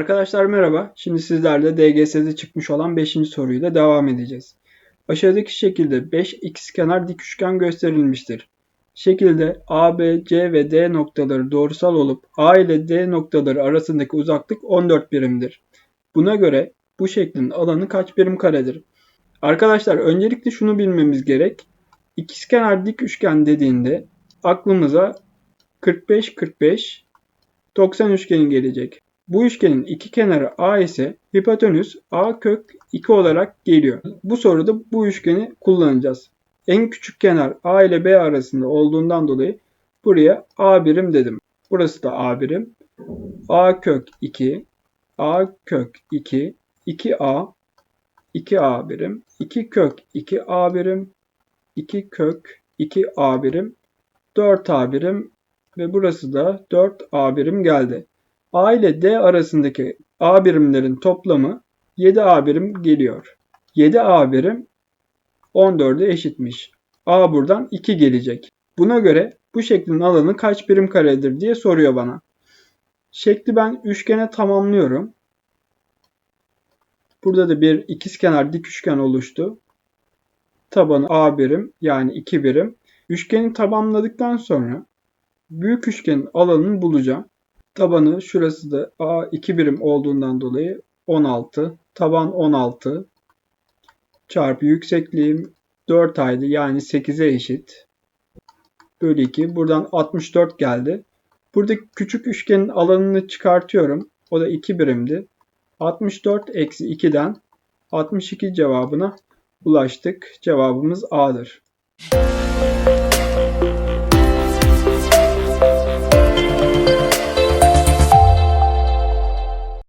Arkadaşlar merhaba. Şimdi sizlerle DGS'de çıkmış olan 5. soruyla devam edeceğiz. Aşağıdaki şekilde 5 ikizkenar dik üçgen gösterilmiştir. Şekilde A, B, C ve D noktaları doğrusal olup A ile D noktaları arasındaki uzaklık 14 birimdir. Buna göre bu şeklin alanı kaç birim karedir? Arkadaşlar öncelikle şunu bilmemiz gerek. İkizkenar dik üçgen dediğinde aklımıza 45 45 90 üçgeni gelecek. Bu üçgenin iki kenarı A ise hipotenüs A kök 2 olarak geliyor. Bu soruda bu üçgeni kullanacağız. En küçük kenar A ile B arasında olduğundan dolayı buraya A birim dedim. Burası da A birim. A kök 2, A kök 2, 2A, 2A birim, 2 kök 2A birim, 2 kök 2A birim, 4A birim ve burası da 4A birim geldi. A ile D arasındaki A birimlerin toplamı 7A birim geliyor. 7A birim 14'e eşitmiş. A buradan 2 gelecek. Buna göre bu şeklin alanı kaç birim karedir diye soruyor bana. Şekli ben üçgene tamamlıyorum. Burada da bir ikizkenar dik üçgen oluştu. Tabanı A birim yani 2 birim. Üçgeni tamamladıktan sonra büyük üçgenin alanını bulacağım. Tabanı şurası da A 2 birim olduğundan dolayı 16. Taban 16 çarpı yüksekliğim 4 aydı yani 8'e eşit. Bölü 2. Buradan 64 geldi. Buradaki küçük üçgenin alanını çıkartıyorum. O da 2 birimdi. 64 eksi 2'den 62 cevabına ulaştık. Cevabımız A'dır.